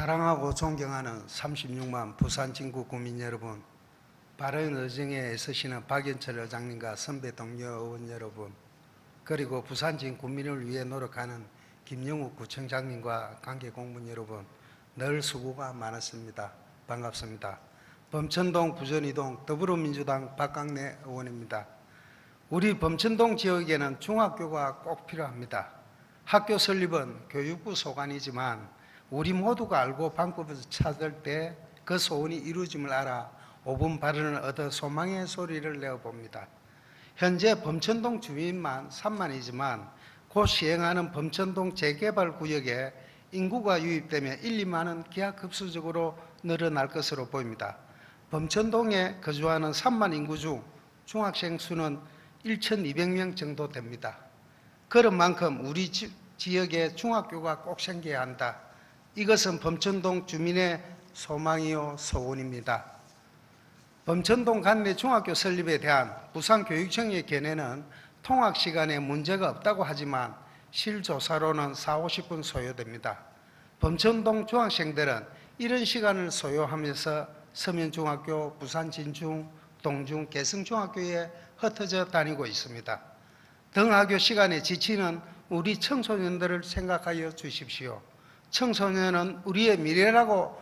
사랑하고 존경하는 36만 부산 진구 구민 여러분, 바른 의정에 애쓰시는 박연철 의장님과 선배 동료 의원 여러분, 그리고 부산 진 구민을 위해 노력하는 김영욱 구청장님과 관계 공무원 여러분, 늘 수고가 많았습니다. 반갑습니다. 범천동 부전이동 더불어민주당 박강래 의원입니다. 우리 범천동 지역에는 중학교가 꼭 필요합니다. 학교 설립은 교육부 소관이지만 우리 모두가 알고 방법을 찾을 때 그 소원이 이루어짐을 알아 5분 발언을 얻어 소망의 소리를 내어봅니다. 현재 범천동 주민만 3만이지만 곧 시행하는 범천동 재개발 구역에 인구가 유입되며 1, 2만은 기하급수적으로 늘어날 것으로 보입니다. 범천동에 거주하는 3만 인구 중 중학생 수는 1,200명 정도 됩니다. 그런 만큼 우리 지, 지역에 중학교가 꼭 생겨야 한다. 이것은 범천동 주민의 소망이요 소원입니다. 범천동 관내 중학교 설립에 대한 부산교육청의 견해는 통학 시간에 문제가 없다고 하지만 실조사로는 4, 50분 소요됩니다. 범천동 중학생들은 이런 시간을 소요하면서 서면중학교, 부산진중, 동중, 개성중학교에 흩어져 다니고 있습니다. 등하교 시간에 지치는 우리 청소년들을 생각하여 주십시오. 청소년은 우리의 미래라고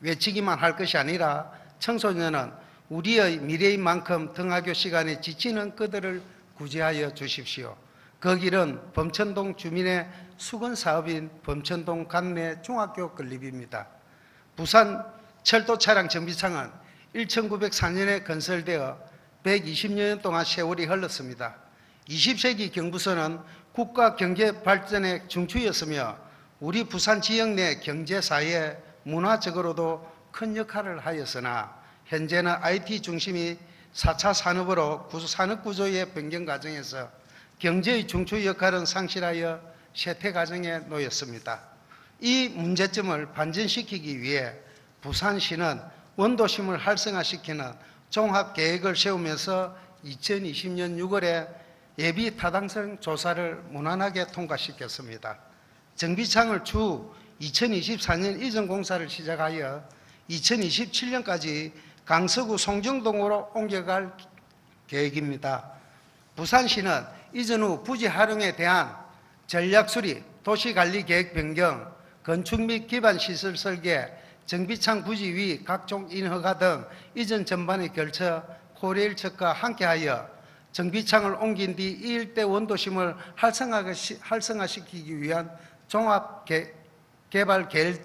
외치기만 할 것이 아니라 청소년은 우리의 미래인 만큼 등하교 시간에 지치는 그들을 구제하여 주십시오. 그 길은 범천동 주민의 수건 사업인 범천동 관내 중학교 건립입니다. 부산 철도 차량 정비창은 1904년에 건설되어 120년 동안 세월이 흘렀습니다. 20세기 경부선은 국가 경제 발전의 중추였으며 우리 부산 지역 내 경제 사회에 문화적으로도 큰 역할을 하였으나 현재는 IT 중심이 4차 산업으로 구- 산업 구조의 변경 과정에서 경제의 중추 역할은 상실하여 쇠퇴 과정에 놓였습니다. 이 문제점을 반전시키기 위해 부산시는 원도심을 활성화시키는 종합 계획을 세우면서 2020년 6월에 예비 타당성 조사를 무난하게 통과시켰습니다. 정비창을 주 2024년 이전 공사를 시작하여 2027년까지 강서구 송정동으로 옮겨갈 계획입니다. 부산시는 이전 후 부지 활용에 대한 전략 수립, 도시관리 계획 변경, 건축 및 기반 시설 설계, 정비창 부지 위 각종 인허가 등 이전 전반에 걸쳐 코레일 측과 함께하여 정비창을 옮긴 뒤 이 일대 원도심을 활성화시- 활성화시키기 위한 종합 개, 개발 계획,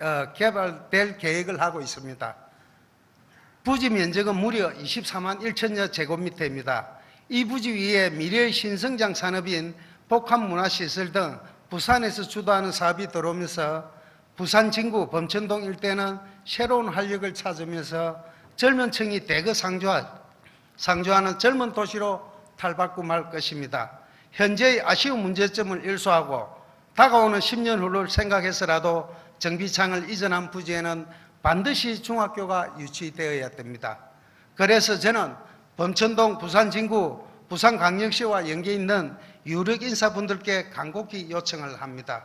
어, 개발될 계획을 하고 있습니다. 부지 면적은 무려 24만 1천여 제곱미터입니다. 이 부지 위에 미래의 신성장 산업인 복합문화시설 등 부산에서 주도하는 사업이 들어오면서 부산 진구 범천동 일대는 새로운 활력을 찾으면서 젊은 층이 대거 상주하, 상주하는 젊은 도시로 탈바꿈 할 것입니다. 현재의 아쉬운 문제점을 일소하고 다가오는 10년 후를 생각해서라도 정비창을 이전한 부지에는 반드시 중학교가 유치되어야 됩니다. 그래서 저는 범천동 부산진구 부산광역시와 연계 있는 유력 인사분들께 간곡히 요청을 합니다.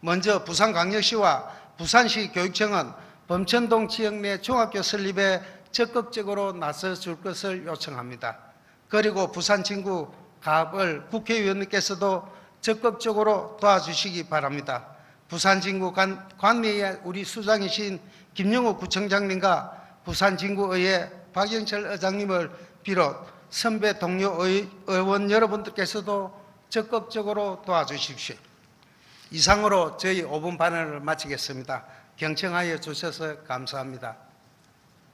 먼저 부산광역시와 부산시 교육청은 범천동 지역 내 중학교 설립에 적극적으로 나서 줄 것을 요청합니다. 그리고 부산진구 갑을 국회의원님께서도 적극적으로 도와주시기 바랍니다. 부산진구 관, 관내의 우리 수장이신 김영호 구청장님과 부산진구의회 박영철 의장님을 비롯 선배 동료 의, 의원 여러분들께서도 적극적으로 도와주십시오. 이상으로 저희 5분 반을 마치겠습니다. 경청하여 주셔서 감사합니다.